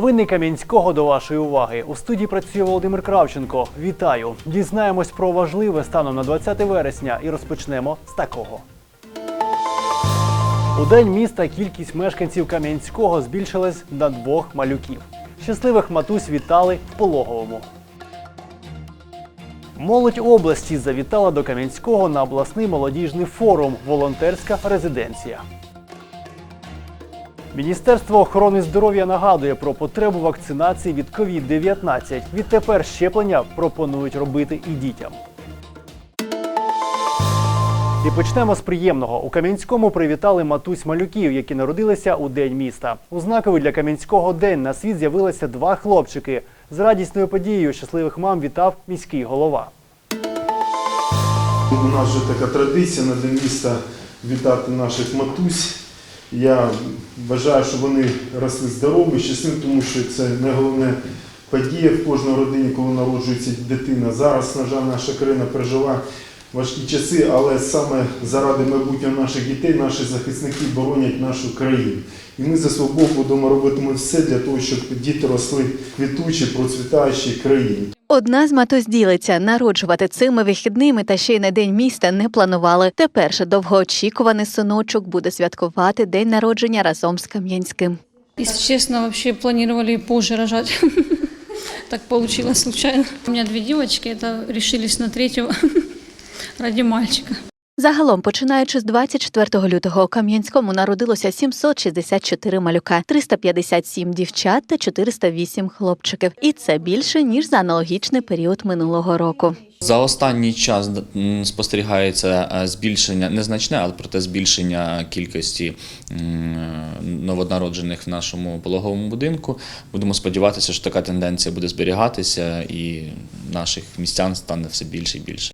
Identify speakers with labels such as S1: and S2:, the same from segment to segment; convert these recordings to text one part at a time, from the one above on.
S1: Новини Кам'янського до вашої уваги. У студії працює Володимир Кравченко. Вітаю! Дізнаємось про важливе станом на 20 вересня і розпочнемо з такого. У день міста кількість мешканців Кам'янського збільшилась на двох малюків. Щасливих матусь вітали в пологовому. Молодь області завітала до Кам'янського на обласний молодіжний форум Волонтерська резиденція. Міністерство охорони здоров'я нагадує про потребу вакцинації від COVID-19. Відтепер щеплення пропонують робити і дітям. І почнемо з приємного. У Кам'янському привітали матусь малюків, які народилися у день міста. У знаковий для Кам'янського день на світ з'явилися два хлопчики. З радісною подією щасливих мам вітав міський голова.
S2: У нас вже така традиція на День міста вітати наших матусь. Я бажаю, щоб вони росли здорові, щасливі, тому що це найголовне подія в кожній родині, коли народжується дитина. Зараз, на жаль, наша країна пережила важкі часи, але саме заради майбутнього наших дітей, наші захисники боронять нашу країну. І ми за свого боку будемо робитимемо все для того, щоб діти росли в квітучій, процвітаючій країні.
S3: Одна з матусь ділиться народжувати цими вихідними та ще й на день міста не планували. Тепер же довгоочікуваний синочок буде святкувати день народження разом з Кам'янським.
S4: Если честно, вообще планировали позже рожать. Так получилось случайно. У меня две девочки, это решились на третьего ради мальчика.
S3: Загалом, починаючи з 24 лютого, у Кам'янському народилося 764 малюка, 357 дівчат та 408 хлопчиків. І це більше ніж за аналогічний період минулого року.
S5: За останній час спостерігається е, збільшення незначне, але проте збільшення кількості новонароджених в нашому пологовому будинку. Будемо сподіватися, що така тенденція буде зберігатися, і наших містян стане все більше і більше.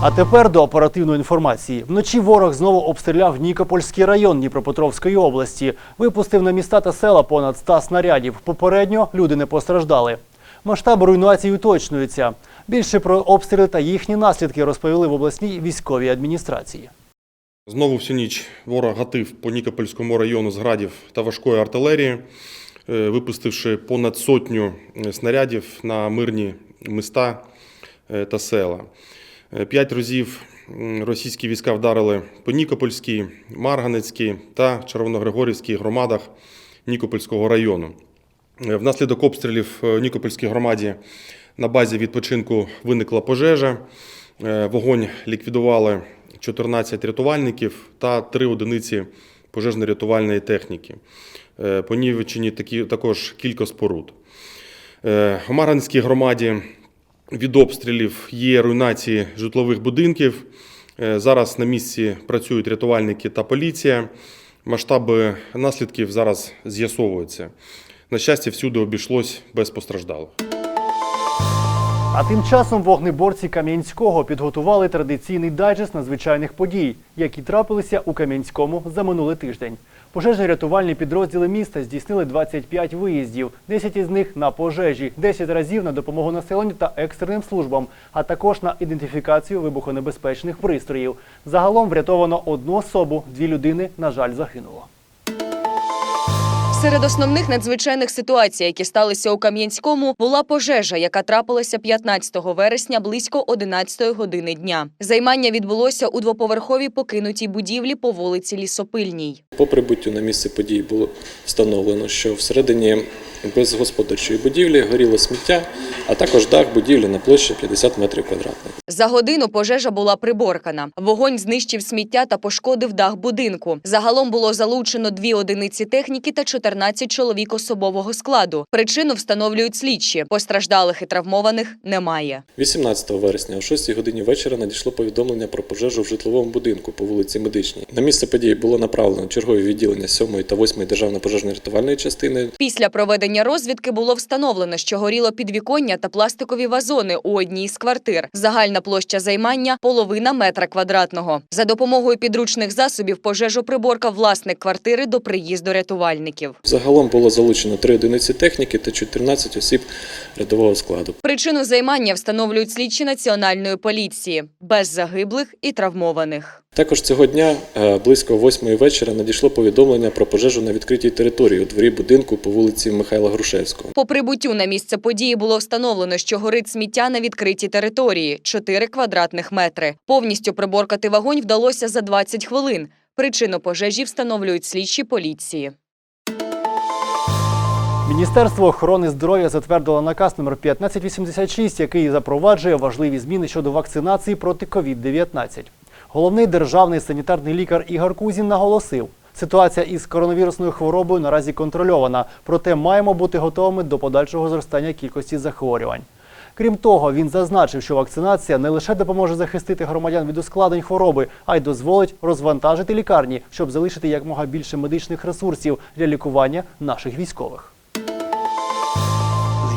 S1: А тепер до оперативної інформації. Вночі ворог знову обстріляв Нікопольський район Дніпропетровської області. Випустив на міста та села понад 100 снарядів. Попередньо люди не постраждали. Масштаб руйнації уточнюється. Більше про обстріли та їхні наслідки розповіли в обласній військовій адміністрації.
S6: Знову всю ніч ворог гатив по Нікопольському району з градів та важкої артилерії, е, випустивши понад сотню е, снарядів на мирні міста е, та села. Е, П'ять разів російські війська вдарили по Нікопольській, Марганецькій та Червоногригорівській громадах Нікопольського району. Е, Внаслідок обстрілів в Нікопольській громаді на базі відпочинку виникла пожежа. Е, Вогонь ліквідували 14 рятувальників та 3 одиниці пожежно-рятувальної техніки. Е, Понівечені такі також кілька споруд. Е, У Марганській громаді від обстрілів є руйнації житлових будинків. Е, Зараз на місці працюють рятувальники та поліція. Масштаби наслідків зараз з'ясовуються. На щастя, всюди обійшлось без постраждалих.
S1: А тим часом вогнеборці Кам'янського підготували традиційний дайджест надзвичайних подій, які трапилися у Кам'янському за минулий тиждень. Пожежно-рятувальні підрозділи міста здійснили 25 виїздів, 10 із них на пожежі, 10 разів на допомогу населенню та екстреним службам, а також на ідентифікацію вибухонебезпечних пристроїв. Загалом врятовано одну особу, дві людини, на жаль, загинуло.
S7: Серед основних надзвичайних ситуацій, які сталися у Кам'янському, була пожежа, яка трапилася 15 вересня близько 11 години дня. Займання відбулося у двоповерховій покинутій будівлі по вулиці Лісопильній.
S8: По прибуттю на місце події було встановлено, що всередині безгосподарчої будівлі горіло сміття, а також дах будівлі на площі 50 метрів квадратних.
S7: За годину пожежа була приборкана. Вогонь знищив сміття та пошкодив дах будинку. Загалом було залучено дві одиниці техніки та 14 чоловік особового складу. Причину встановлюють слідчі. Постраждалих і травмованих немає.
S8: 18 вересня о 6 годині вечора надійшло повідомлення про пожежу в житловому будинку по вулиці Медичній. На місце події було направлено чергові відділення 7 та 8 державно пожежно-рятувальної частини.
S7: Після проведення проведення розвідки було встановлено, що горіло підвіконня та пластикові вазони у одній з квартир. Загальна площа займання половина метра квадратного. За допомогою підручних засобів пожежу приборкав власник квартири до приїзду рятувальників.
S8: Загалом було залучено 3 одиниці техніки та 14 осіб рядового складу.
S7: Причину займання встановлюють слідчі національної поліції без загиблих і травмованих.
S8: Також цього дня е, близько 8 вечора надійшло повідомлення про пожежу на відкритій території у дворі будинку по вулиці Михайла Грушевського.
S7: По прибуттю на місце події було встановлено, що горить сміття на відкритій території 4 квадратних метри. Повністю приборкати вогонь вдалося за 20 хвилин. Причину пожежі встановлюють слідчі поліції.
S1: Міністерство охорони здоров'я затвердило наказ номер 1586, який запроваджує важливі зміни щодо вакцинації проти COVID-19. Головний державний санітарний лікар Ігор Кузін наголосив, ситуація із коронавірусною хворобою наразі контрольована, проте маємо бути готовими до подальшого зростання кількості захворювань. Крім того, він зазначив, що вакцинація не лише допоможе захистити громадян від ускладнень хвороби, а й дозволить розвантажити лікарні, щоб залишити якмога більше медичних ресурсів для лікування наших військових.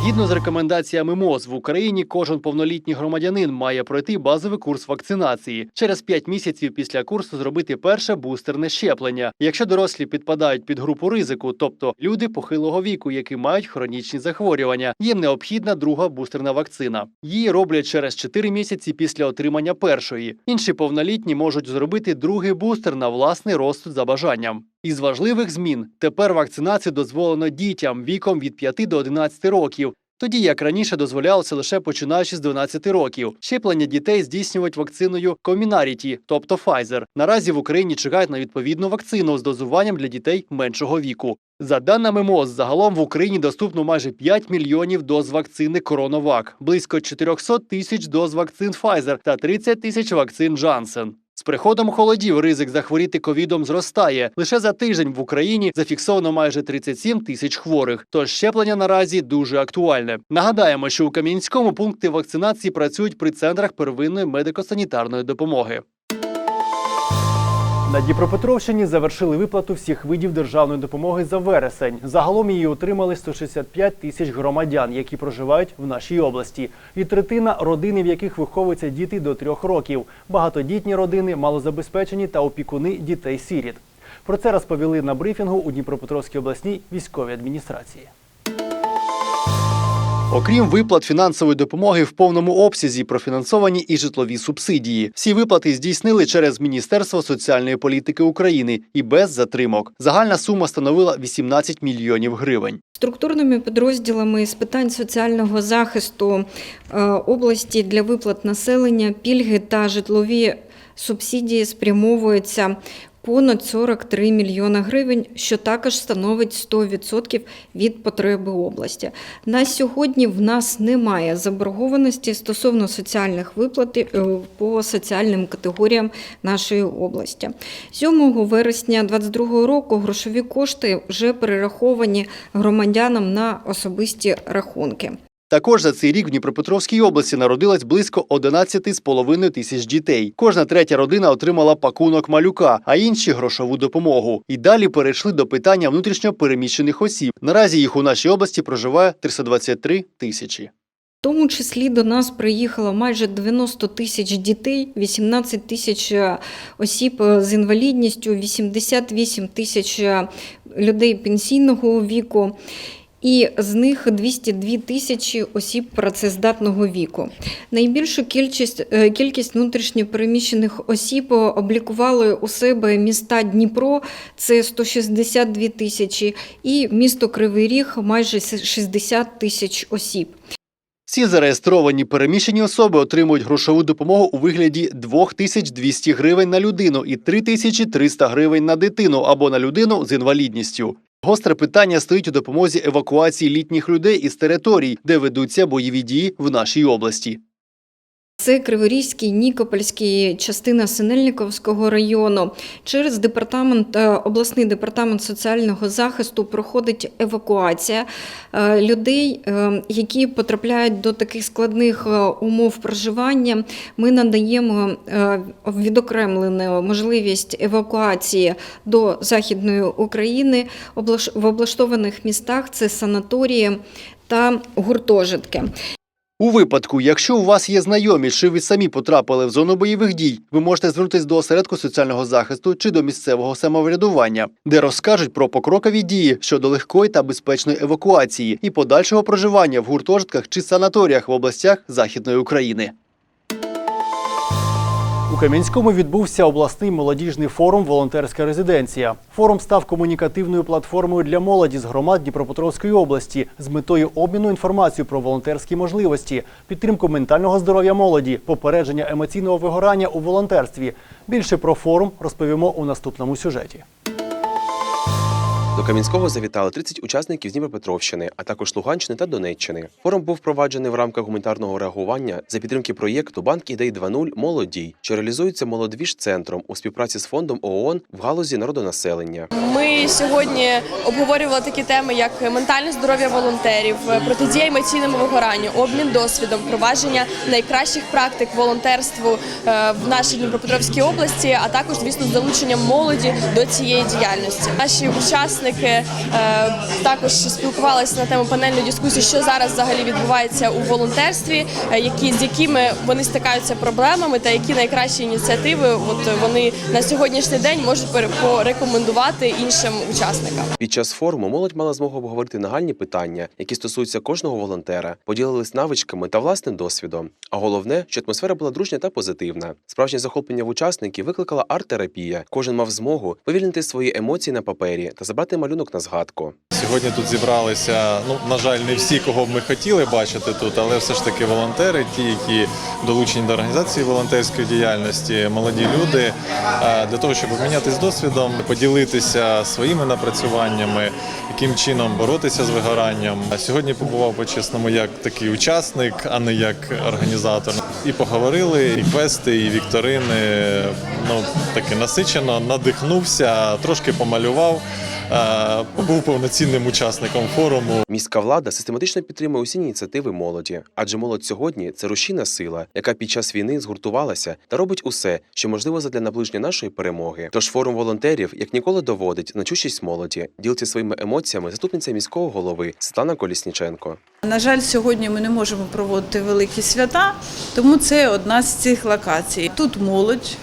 S1: Згідно з рекомендаціями МОЗ, в Україні кожен повнолітній громадянин має пройти базовий курс вакцинації. Через 5 місяців після курсу зробити перше бустерне щеплення. Якщо дорослі підпадають під групу ризику, тобто люди похилого віку, які мають хронічні захворювання, їм необхідна друга бустерна вакцина. Її роблять через 4 місяці після отримання першої. Інші повнолітні можуть зробити другий бустер на власний розсуд за бажанням. Із важливих змін тепер вакцинацію дозволено дітям віком від 5 до 11 років. Тоді як раніше дозволялося лише починаючи з 12 років. Щеплення дітей здійснюють вакциною Comirnaty, тобто Pfizer. Наразі в Україні чекають на відповідну вакцину з дозуванням для дітей меншого віку. За даними МОЗ, загалом в Україні доступно майже 5 мільйонів доз вакцини Коронавак, близько 400 тисяч доз вакцин Pfizer та 30 тисяч вакцин Janssen. З приходом холодів ризик захворіти ковідом зростає. Лише за тиждень в Україні зафіксовано майже 37 тисяч хворих. Тож щеплення наразі дуже актуальне. Нагадаємо, що у Кам'янському пункти вакцинації працюють при центрах первинної медико-санітарної допомоги. На Дніпропетровщині завершили виплату всіх видів державної допомоги за вересень. Загалом її отримали 165 тисяч громадян, які проживають в нашій області. І третина родини, в яких виховуються діти до трьох років. Багатодітні родини, малозабезпечені та опікуни дітей-сіріт. Про це розповіли на брифінгу у Дніпропетровській обласній військовій адміністрації. Окрім виплат фінансової допомоги в повному обсязі профінансовані і житлові субсидії. Всі виплати здійснили через Міністерство соціальної політики України і без затримок. Загальна сума становила 18 мільйонів гривень.
S9: Структурними підрозділами з питань соціального захисту е, області для виплат населення пільги та житлові субсидії спрямовуються понад 43 мільйона гривень, що також становить 100% від потреби області. На сьогодні в нас немає заборгованості стосовно соціальних виплат е, по соціальним категоріям нашої області. 7 вересня 2022 року грошові кошти вже перераховані громадянам на особисті рахунки.
S1: Також за цей рік в Дніпропетровській області народилось близько 11,5 тисяч дітей. Кожна третя родина отримала пакунок малюка, а інші грошову допомогу. І далі перейшли до питання внутрішньо переміщених осіб. Наразі їх у нашій області проживає 323 тисячі.
S9: В тому числі до нас приїхало майже 90 тисяч дітей, 18 тисяч е, осіб е, з інвалідністю, 88 тисяч е, людей пенсійного віку. І з них 202 тисячі осіб працездатного віку. Найбільшу кількість, е, кількість внутрішньопереміщених осіб облікували у себе міста Дніпро, це 162 тисячі, і місто Кривий Ріг майже 60 тисяч осіб.
S1: Всі зареєстровані переміщені особи отримують грошову допомогу у вигляді 2200 гривень на людину і 3300 гривень на дитину або на людину з інвалідністю. Гостре питання стоїть у допомозі евакуації літніх людей із територій, де ведуться бойові дії в нашій області.
S9: Це Криворізький, Нікопольський, частина Синельниковського району. Через департамент, е, обласний департамент соціального захисту проходить евакуація е, людей, е, які потрапляють до таких складних умов проживання. Ми надаємо відокремлену можливість евакуації до Західної України в облаштованих містах. Це санаторії та гуртожитки.
S1: У випадку, якщо у вас є знайомі, чи ви самі потрапили в зону бойових дій, ви можете звернутися до осередку соціального захисту чи до місцевого самоврядування, де розкажуть про покрокові дії щодо легкої та безпечної евакуації і подальшого проживання в гуртожитках чи санаторіях в областях Західної України. У Кам'янському відбувся обласний молодіжний форум Волонтерська резиденція. Форум став комунікативною платформою для молоді з громад Дніпропетровської області з метою обміну інформацією про волонтерські можливості, підтримку ментального здоров'я молоді, попередження емоційного вигорання у волонтерстві. Більше про форум розповімо у наступному сюжеті.
S10: До Кам'янського завітали 30 учасників з Дніпропетровщини, а також Луганщини та Донеччини. Форум був впроваджений в рамках гуманітарного реагування за підтримки проєкту Банк ідей 2.0 Молодій, що реалізується молодвіж центром у співпраці з фондом ООН в галузі народонаселення.
S11: Ми сьогодні обговорювали такі теми, як ментальне здоров'я волонтерів, протидія емоційному вигоранню, обмін досвідом, впровадження найкращих практик волонтерству е, в нашій Дніпропетровській області, а також, звісно, залученням молоді до цієї діяльності. Наші учасники е, також спілкувалися на тему панельної дискусії, що зараз взагалі відбувається у волонтерстві, е, які з якими вони стикаються проблемами, та які найкращі ініціативи от вони на сьогоднішній день можуть порекомендувати іншим учасникам.
S10: Під час форуму молодь мала змогу обговорити нагальні питання, які стосуються кожного волонтера, поділились навичками та власним досвідом. А головне, що атмосфера була дружня та позитивна. Справжнє захоплення в учасників викликала арт-терапія. Кожен мав змогу повільнити свої емоції на папері та забрати малюнок на згадку.
S12: Сьогодні тут зібралися, ну на жаль, не всі, кого б ми хотіли бачити тут, але все ж таки волонтери, ті, які долучені до організації волонтерської діяльності, молоді люди, для того, щоб обмінятися досвідом, поділитися своїми напрацюваннями, яким чином боротися з вигоранням. Сьогодні побував по-чесному як такий учасник, а не як організатор. І поговорили, і квести, і вікторини. Ну таки насичено, надихнувся, трошки помалював. Був повноцінним учасником форуму.
S10: Міська влада систематично підтримує усі ініціативи молоді, адже молодь сьогодні це рушійна сила, яка під час війни згуртувалася та робить усе, що можливо задля наближення нашої перемоги. Тож форум волонтерів як ніколи доводить значущість молоді, ділиться своїми емоціями заступниця міського голови Світлана Колісніченко.
S13: На жаль, сьогодні ми не можемо проводити великі свята, тому це одна з цих локацій. Тут молодь.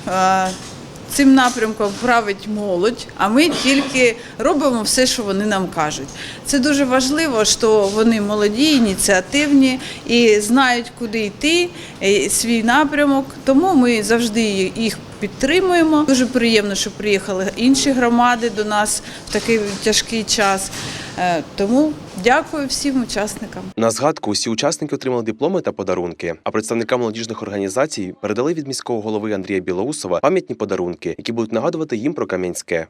S13: Цим напрямком править молодь, а ми тільки робимо все, що вони нам кажуть. Це дуже важливо, що вони молоді, ініціативні і знають, куди йти, е, свій напрямок. Тому ми завжди їх підтримуємо. Дуже приємно, що приїхали інші громади до нас в такий тяжкий час. Е, Тому дякую всім учасникам.
S10: На згадку усі учасники отримали дипломи та подарунки. А представникам молодіжних організацій передали від міського голови Андрія Білоусова пам'ятні подарунки, які будуть нагадувати їм про Кам'янське.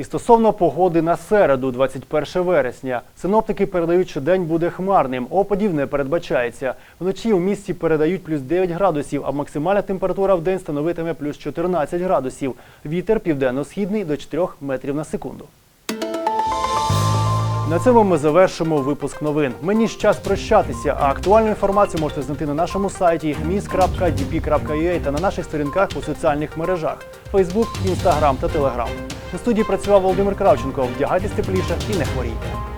S1: І стосовно погоди на середу, 21 вересня, синоптики передають, що день буде хмарним, опадів не передбачається. Вночі у місті передають плюс 9 градусів, а максимальна температура в день становитиме плюс 14 градусів. Вітер південно-східний до 4 метрів на секунду. На цьому ми завершимо випуск новин. Мені ж час прощатися, а актуальну інформацію можете знайти на нашому сайті mis.dp.ua та на наших сторінках у соціальних мережах Facebook, Instagram та Telegram. У студії працював Володимир Кравченко. Вдягайтесь тепліше і не хворійте.